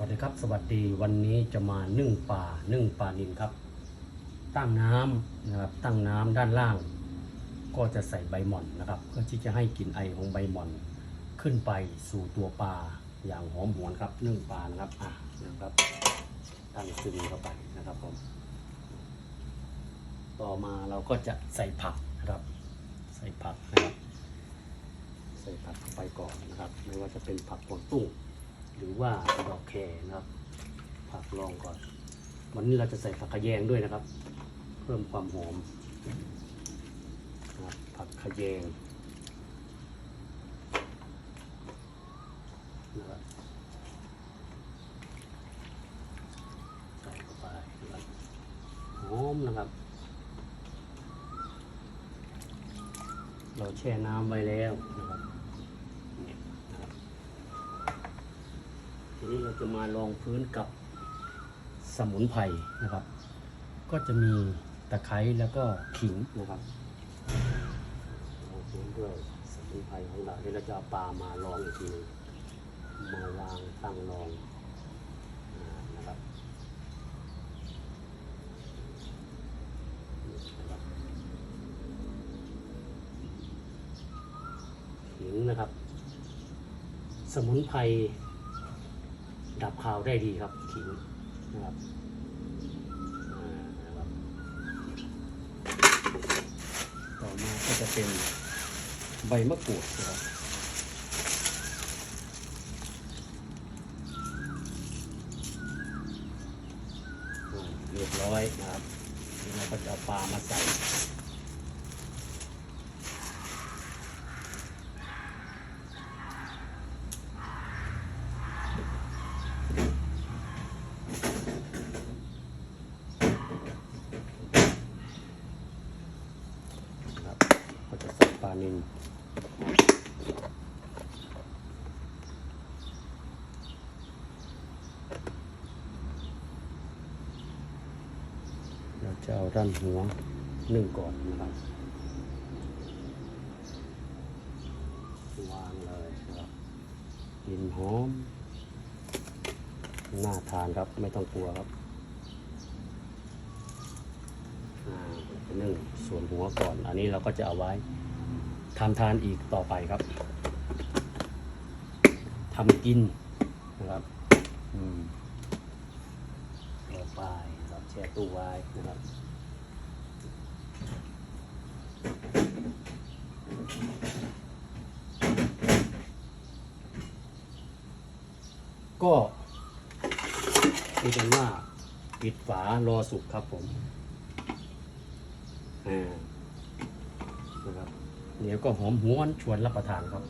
วัสดีครับ สวัสดีวันนี้จะมานึ่งปลานึ่งปลานินครับ ตั้งน้ำนะครับตั้งน้ำด้านล่าง ก็จะใส่ใบหม่อนนะครับ เพื่อที่จะให้กลิ่นไอของใบหม่อน ขึ้นไปสู่ตัวปลาอย่างหอมหวนครับนึ่งปลานะครับอะนะครับตั้งซึมเข้าไปนะครับผมต่อมาเราก็จะใส่ผักนะครับ ใส่ผักนะครับ ใส่ผักเข้าไปก่อนนะครับ ไม่ว่าจะเป็นผักกวางตุ้ง หรือว่าดอกแครนะครับ ผักลองก่อน วันนี้เราจะใส่ผักขะแยงด้วยนะครับ เพิ่มความหอมผักขยงนะครับใส่เข้าไปนะครับหอมนะครับ เราแช่น้ำไว้แล้วนะครับเนี่ยนะครับ ทีนี้เราจะมาลองพื้นกับสมุนไพรนะครับ ก็จะมีตะไคร้แล้วก็ขิงนะครับลองพื้นด้วยสมุนไพรของเราเดี๋ยวเราจะเอาปลามาลองอีกทีหนึงมาวางตั้งลองนะครับขิงนะครับ สมุนไพร ดับคาวได้ดีครับขิงนะครับอ่านะครับต่อมาก็จะเป็นใบมะกรูดนะครับเรียบร้อยนะครับเราก็จะเอาปลามาใส่ นะครับ ก็จะใส่ปลานิลเราจะเอาด้านหัวนึ่งก่อนนะครับวางเลยครับกลินหอมน่าทานครับไม่ต้องกลัวครับ อ่า นึ่งส่วนหัวก่อน อันนี้เราก็จะเอาไว้ทำทานอีกต่อไปครับทำกินนะครับอืมต่อไปครับแช่ตู้ไว้นะครับก็คือกันว่าปิดฝารอสุกครับผม นะครับ เดี๋ยวก็หอมหวนชวนรับประทานครับ